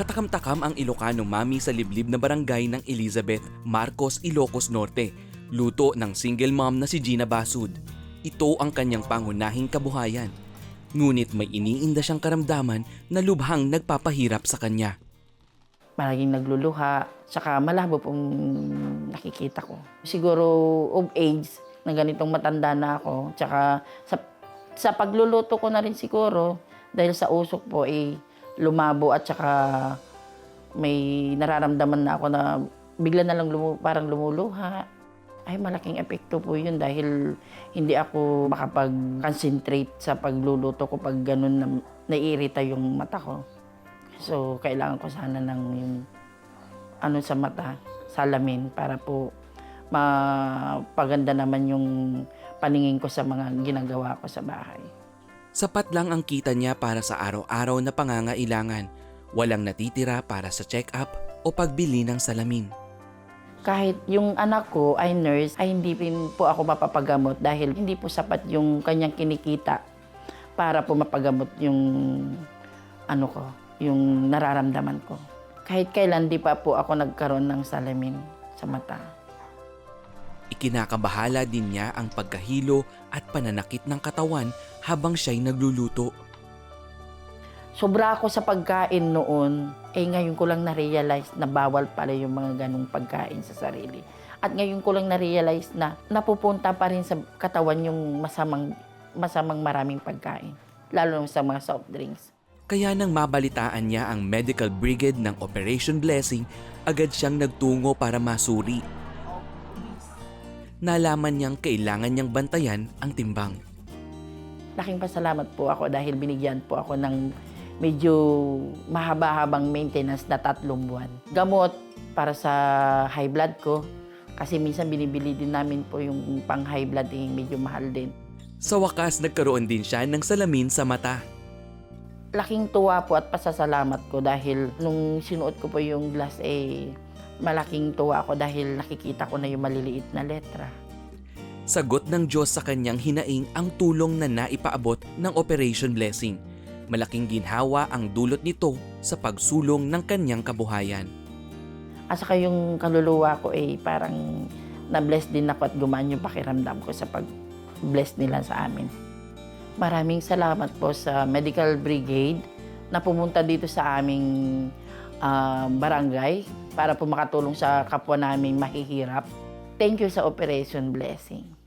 Katakam-takam ang Ilocano mami sa liblib na barangay ng Elizabeth, Marcos, Ilocos Norte. Luto ng single mom na si Gina Basud. Ito ang kanyang pangunahing kabuhayan. Ngunit may iniinda siyang karamdaman na lubhang nagpapahirap sa kanya. Palaging nagluluha, saka malabo pong nakikita ko. Siguro of age, na ganitong matanda na ako. Tsaka sa, sa pagluluto ko na rin siguro, dahil sa usok po, eh, lumabo at tsaka may nararamdaman na ako na bigla na lang lumu, parang lumuluha. Ay, malaking epekto po yun dahil hindi ako makapag-concentrate sa pagluluto ko pag ganun na naiirita yung mata ko. So, kailangan ko sana ng yung ano sa mata, salamin para po mapaganda naman yung paningin ko sa mga ginagawa ko sa bahay. Sapat lang ang kita niya para sa araw-araw na pangangailangan. Walang natitira para sa check-up o pagbili ng salamin. Kahit yung anak ko ay nurse, ay hindi rin po ako mapapagamot dahil hindi po sapat yung kanyang kinikita para po mapagamot yung ano ko, yung nararamdaman ko. Kahit kailan di pa po ako nagkaroon ng salamin sa mata. Ikinakabahala din niya ang pagkahilo at pananakit ng katawan habang siya'y nagluluto. Sobra ako sa pagkain noon, eh ngayon ko lang na-realize na bawal pala yung mga ganong pagkain sa sarili. At ngayon ko lang na-realize na napupunta pa rin sa katawan yung masamang, masamang maraming pagkain. Lalo na sa mga soft drinks. Kaya nang mabalitaan niya ang medical brigade ng Operation Blessing, agad siyang nagtungo para masuri. Nalaman niyang kailangan niyang bantayan ang timbang. Laking pasalamat po ako dahil binigyan po ako ng medyo mahaba-habang maintenance na tatlong buwan. Gamot para sa high blood ko. Kasi minsan binibili din namin po yung pang high blood eh, medyo mahal din. Sa wakas, nagkaroon din siya ng salamin sa mata. laking tuwa po at pasasalamat ko dahil nung sinuot ko po yung glass eh malaking tuwa ako dahil nakikita ko na yung maliliit na letra. Sagot ng Diyos sa kanyang hinaing ang tulong na naipaabot ng Operation Blessing. Malaking ginhawa ang dulot nito sa pagsulong ng kanyang kabuhayan. At saka yung kaluluwa ko eh parang na-bless din ako at gumaan yung pakiramdam ko sa pag-bless nila sa amin. Maraming salamat po sa Medical Brigade na pumunta dito sa aming ah, barangay para po makatulong sa kapwa namin mahihirap. Thank you sa Operation Blessing.